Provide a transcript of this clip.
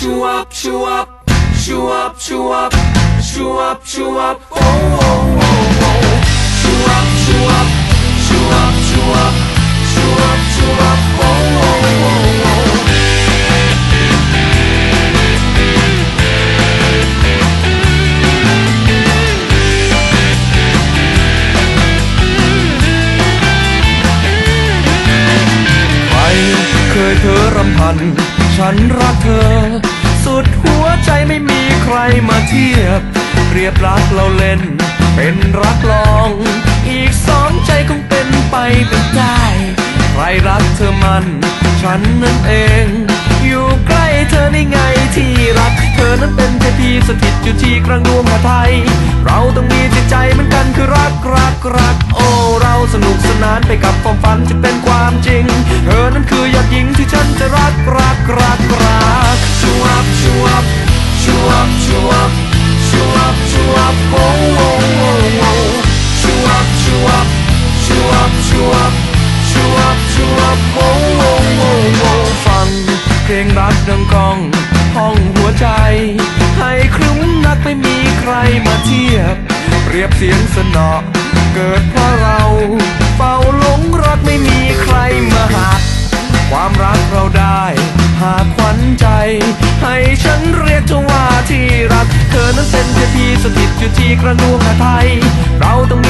chew up, chew up, chew up, chew up, chew up, chew up, oh, oh, oh, oh. Chew up, chew up, chew up, chew up, chew up, chew up, oh, oh, oh, oh. ใครเคยเธอรำพัน ฉันรักเธอ สุดหัวใจไม่มีใครมาเทียบ เรียบรักเราเล่น เป็นรักลอง อีกสองใจคงเป็นไปเป็นได้ ใครรักเธอมัน ฉันนั่นเอง อยู่ใกล้เธอได้ไงที่รัก เธอนั้นเป็นเทพีสถิตอยู่ที่กลางดวงหาไทย เราต้องมีจิตใจเหมือนกันคือรักรักรักโอ้เราสนุกสนานไปกับความฝันจะเป็นความจริง รักรักรักชูอัพชูอัพชูอัพชูอัพชูอัพชูอัพโอ้โอ้โอ้โอ้ชูอัพชูอัพชูอัพชูอัพชูอัพชูอัพโอ้โอ้โอ้โอ้ฟังเพลงรักดังกองห้องหัวใจ ให้ครึ้มนักไม่มีใครมาเทียบเรียบเสียงสนอเกิดเพราะเราเฝ้าหลงรักไม่มี นั้นเป็นเทพีสถิตอยู่ที่กระนวงหาไทย เราต้องมี